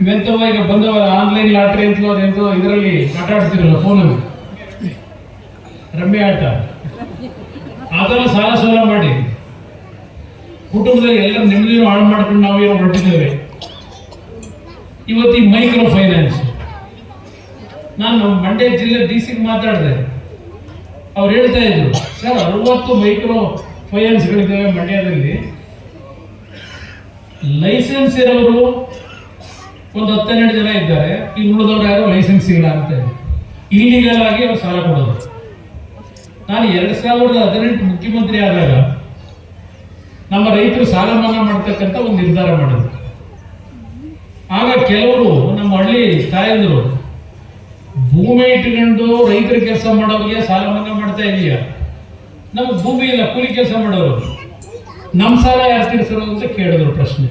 ಇವೆಂತವ ಈಗ ಬಂದವ online lottery ಅಂತಲೋ ಅದೆಂತೋ ಇದರಲ್ಲಿ ಆಟ ಆಡ್ತಿರಲ್ಲ ಫೋನಲ್ಲಿ ರಮ್ಮೆ ಆಟ. ಆತರ ಸಾಲ ಸಾಲ ಮಾಡಿ. ಕುಟುಂಬದಲ್ಲಿ ಎಲ್ಲ ನೆಮ್ಮದಿನೂ ಹಾಳು ಮಾಡ್ಕೊಂಡು ನಾವು ಏನೋ ಹೊರಟಿದ್ದೇವೆ. ಇವತ್ತು ಮೈಕ್ರೋ ಫೈನಾನ್ಸ್ ನಾನು ಮಂಡ್ಯ ಜಿಲ್ಲೆ ಡಿ ಸಿಗೆ ಮಾತಾಡಿದೆ. ಅವ್ರು ಹೇಳ್ತಾ ಇದ್ರು, ಸರ್, ಅರವತ್ತು ಮೈಕ್ರೋ ಫೈನಾನ್ಸ್ಗಳಿದ್ದಾವೆ ಮಂಡ್ಯದಲ್ಲಿ. ಲೈಸೆನ್ಸ್ ಇರೋರು ಒಂದು ಹತ್ತೆರಡು ಜನ ಇದ್ದಾರೆ. ಈ ಉಳಿದವ್ರು ಯಾರು ಲೈಸೆನ್ಸ್ ಇಲ್ಲ ಅಂತ ಇಲ್ಲಿಗಲ್ ಆಗಿ ಅವ್ರು ಸಾಲ ಕೊಡೋದು. ನಾನು ಎರಡು ಸಾವಿರದ ಹದಿನೆಂಟು ಮುಖ್ಯಮಂತ್ರಿ ಆದಾಗ ನಮ್ಮ ರೈತರು ಸಾಲ ಮನ್ನಾ ಮಾಡ್ತಕ್ಕಂಥ ಒಂದು ನಿರ್ಧಾರ ಮಾಡಿದ್ರು. ಆಗ ಕೆಲವರು ನಮ್ಮ ಹಳ್ಳಿ ತಾಯಂದರು, ಭೂಮಿ ಇಟ್ಕೊಂಡು ರೈತರ ಕೆಲಸ ಮಾಡೋರಿಗೆ ಸಾಲ ಮನ್ನಾ ಮಾಡ್ತಾ ಇದೀಯ? ನಮ್ಗೆ ಭೂಮಿ ಇಲ್ಲ, ಕೂಲಿ ಕೆಲಸ ಮಾಡೋರು. ನಮ್ಮ ಸಾಲ ಯಾರು ತೀರಿಸೋದು ಅಂತ ಕೇಳಿದ್ರು ಪ್ರಶ್ನೆ.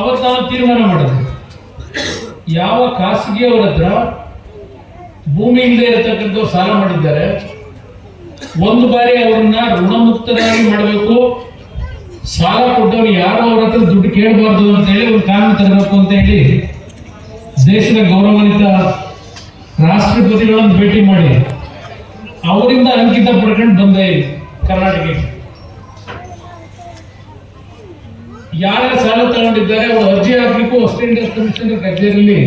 ಅವತ್ತು ನಾನು ತೀರ್ಮಾನ ಮಾಡಿದೆ ಯಾವ ಖಾಸಗಿ ಅವ್ರ ಹತ್ರ ಭೂಮಿ ಇಲ್ಲದೆ ಇರತಕ್ಕಂಥ ಸಾಲ ಮಾಡಿದ್ದಾರೆ, ಒಂದು ಬಾರಿ ಅವ್ರನ್ನ ಋಣಮುಕ್ತರಾಗಿ ಮಾಡಬೇಕು, ಸಾಲ ಕೊಟ್ಟವ್ರು ಯಾರು ಅವ್ರ ಹತ್ರ ದುಡ್ಡು ಕೇಳಬಾರ್ದು ಅಂತ ಹೇಳಿ ಒಂದು ಕಾನೂನು ತರಬೇಕು ಅಂತ ಹೇಳಿ ದೇಶದ ಗೌರವಾನ್ವಿತ ರಾಷ್ಟ್ರಪತಿಗಳನ್ನು ಭೇಟಿ ಮಾಡಿ ಅವರಿಂದ ಅಂಕಿತ ಪಡ್ಕೊಂಡು ಬಂದೆ ಕರ್ನಾಟಕಕ್ಕೆ. ಯಾರ ಸಾಲ ತಗೊಂಡಿದ್ದಾರೆ ಅವರು ಅರ್ಜಿ ಹಾಕ್ಲಿಕ್ಕೂ ವೆಸ್ಟ್ ಇಂಡಿಯಾ ಕಮಿಷನ್ ಕಚೇರಿಯಲ್ಲಿ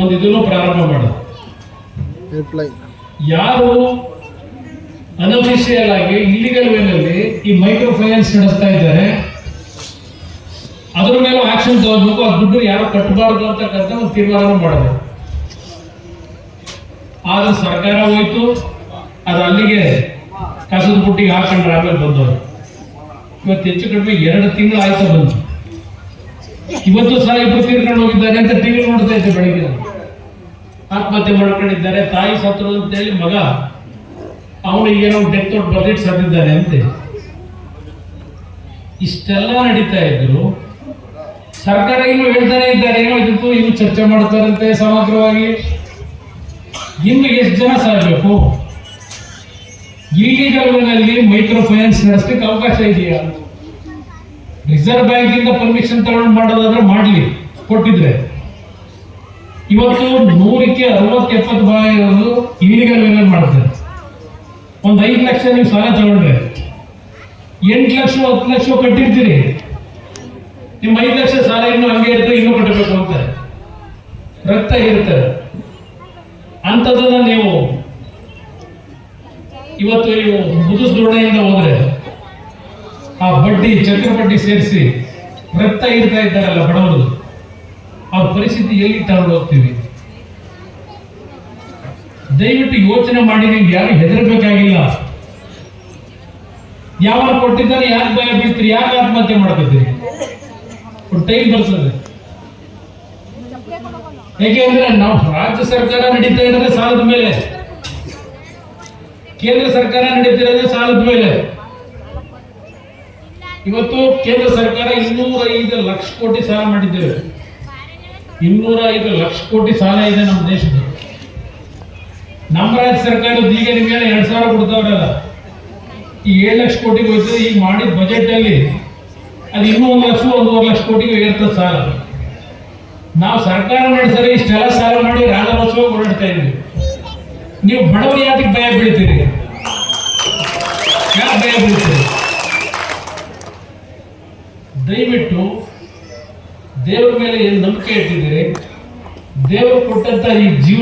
ಒಂದು ಇದನ್ನು ಪ್ರಾರಂಭ ಮಾಡಿದ್ರು ಯಾರು ಅನಫಿಷಿಯಲ್ ಆಗಿ ಇಲ್ಲಿಗಲ್ ವೇನಲ್ಲಿ ಈ ಮೈಕ್ರೋ ಫೈನಾನ್ಸ್ ನಡೆಸ್ತಾ ಇದ್ದಾರೆ ಅದ್ರ ಮೇಲೆ ಆಕ್ಷನ್ ತಗೋಬೇಕು ಆ ದುಡ್ಡು ಯಾರು ಕಟ್ಟಬಾರದು ಅಂತಕ್ಕಂಥ ಒಂದು ತೀರ್ಮಾನ ಮಾಡಿದೆ. ಆದ್ರೆ ಸರ್ಕಾರ ಹೋಯ್ತು ಅದು ಅಲ್ಲಿಗೆ ಕಸದ ಬುಟ್ಟಿಗೆ ಹಾಕೊಂಡ್ರೆ ಆಮೇಲೆ ಬಂದವರು. ಇವತ್ತು ಹೆಚ್ಚು ಕಡಿಮೆ ಎರಡು ತಿಂಗಳು ಆಯ್ತು ಬಂತು ಇವತ್ತು ಸಹ ಇಬ್ಬರು ತೀರ್ಕೊಂಡು ಹೋಗಿದ್ದಾರೆ ಅಂತ ಟಿವಿ ನೋಡ್ತಾ ಇದ್ದೆ ಬೆಳಗ್ಗೆ. ಆತ್ಮಹತ್ಯೆ ಮಾಡ್ಕೊಂಡಿದ್ದಾರೆ. ತಾಯಿ ಸತ್ರು ಅಂತೇಳಿ ಮಗ ಅವನು ಏನೋ ಡೆತ್ ಔಟ್ ಬರ್ದಿಟ್ಟು ಸತ್ತಿದ್ದಾರೆ ಅಂತೆ. ಇಷ್ಟೆಲ್ಲ ನಡೀತಾ ಇದ್ರು. ಸರ್ಕಾರ ಇನ್ನು ಹೇಳ್ತಾನೆ ಇದ್ದಾರೆ, ಏನೋ ಇದ್ದು ಇನ್ನು ಚರ್ಚೆ ಮಾಡ್ತಾರಂತೆ ಸಮಗ್ರವಾಗಿ. ಇನ್ನು ಎಷ್ಟು ಜನ ಸಾಗಬೇಕು ಇಲ್ಲಿಗಲ್ ವೇನಲ್ಲಿ ಮೈಕ್ರೋ ಫೈನಾನ್ಸ್ ನಡೆಸಲಿಕ್ಕೆ ಅವಕಾಶ ಇದೆಯಾ? ರಿಸರ್ವ್ ಬ್ಯಾಂಕ್ ಇಂದ ಪರ್ಮಿಷನ್ ತಗೊಂಡು ಮಾಡೋದಾದ್ರೆ ಮಾಡಲಿ, ಕೊಟ್ಟಿದ್ರೆ. ಇವತ್ತು ನೂರಕ್ಕೆ ಅರವತ್ತು ಎಪ್ಪತ್ತು ಭಾಗ ಇರೋದು ಇಲ್ಲಿಗಲ್ ವೇನಲ್ಲಿ ಮಾಡ್ತಾರೆ ಒಂದು ಐದು ಲಕ್ಷ ನೀವು ಸಾಲ ತಗೊಂಡ್ರೆ. ಎಂಟು ಲಕ್ಷ, ಹತ್ತು ಲಕ್ಷ ಕಟ್ಟಿರ್ತೀರಿ. ನಿಮ್ಮ ಐದು ಲಕ್ಷ ಸಾಲ ಇನ್ನು ಹಂಗೆ ಇರ್ತದೆ ಇನ್ನೂ ಕಟ್ಟಬೇಕು ಅಂತಾರೆ ರಕ್ತ ಇರ್ತಾರೆ ಅಂಥದ್ದನ್ನು ನೀವು ಇವತ್ತು ನೀವು ಮುದುಸ್ ದುರ್ಣೆಯಿಂದ ಹೋದ್ರೆ ಆ ಬಡ್ಡಿ, ಚಕ್ರ ಬಡ್ಡಿ ಸೇರಿಸಿ ರಕ್ತ ಇರ್ತಾ ಇದ್ದಾರಲ್ಲ ಬಡವರು, ಅವ್ರ ಪರಿಸ್ಥಿತಿ ಎಲ್ಲಿ ತಗೊಂಡು ಹೋಗ್ತೀವಿ. ದಯವಿಟ್ಟು ಯೋಚನೆ ಮಾಡಿ, ನೀವು ಯಾರು ಹೆದರ್ಬೇಕಾಗಿಲ್ಲ. ಯಾವ ಕೊಟ್ಟಿದ್ದಾರೆ ಯಾರು ಭಯ ಬೀಳ್ತೀರಿ ಯಾಕೆ ಆತ್ಮಹತ್ಯೆ ಮಾಡ್ಕೊತೀರಿ ಟೈಮ್ ಬರ್ತದೆ. ಯಾಕೆಂದ್ರೆ ನಾವು ರಾಜ್ಯ ಸರ್ಕಾರ ನಡೀತಾ ಇರೋದೇ ಸಾಲದ ಮೇಲೆ. ಕೇಂದ್ರ ಸರ್ಕಾರ ನಡೀತಿರೋದೇ ಸಾಲದ ಮೇಲೆ. ಇವತ್ತು ಕೇಂದ್ರ ಸರ್ಕಾರ ಇನ್ನೂರ ಐದು ಲಕ್ಷ ಕೋಟಿ ಸಾಲ ಮಾಡಿದ್ದೇವೆ ಇನ್ನೂರ ಐದು ಲಕ್ಷ ಕೋಟಿ ಸಾಲ ಇದೆ ನಮ್ಮ ದೇಶದ ನಮ್ಮ ರಾಜ್ಯ ಸರ್ಕಾರದ ಈಗ ನಿಮಗೆ ಎರಡ್ ಸಾವಿರ ಕೊಡ್ತಾವ್ರಲ್ಲ ಈ ಏಳು ಲಕ್ಷ ಕೋಟಿಗೆ ಹೋಯ್ತದೆ ಈಗ ಮಾಡಿದ ಬಜೆಟ್ ಅಲ್ಲಿ ಅದು ಇನ್ನೂ ಒಂದು ಲಕ್ಷ, ಒಂದೂವರೆ ಲಕ್ಷ ಕೋಟಿಗೆ ಏರ್ತದೆ ಸಾಲ. ನಾವು ಸರ್ಕಾರ ಮಾಡಿದರೆ ಇಷ್ಟೆಲ್ಲ ಸಾಲ ಮಾಡಿ ಇದ್ವಿ ನೀವು ಬಡವರು ಯಾಕೆ ಭಯ ಬೀಳ್ತೀರಿ? ಯಾಕೆ ಭಯ ಬೀಳ್ತೀರಿ? ದಯವಿಟ್ಟು ದೇವರ ಮೇಲೆ ಏನು ನಂಬಿಕೆ ಇಟ್ಟಿದ್ದೀರಿ? ದೇವರು ಕೊಟ್ಟಂತ ಈ ಜೀವನ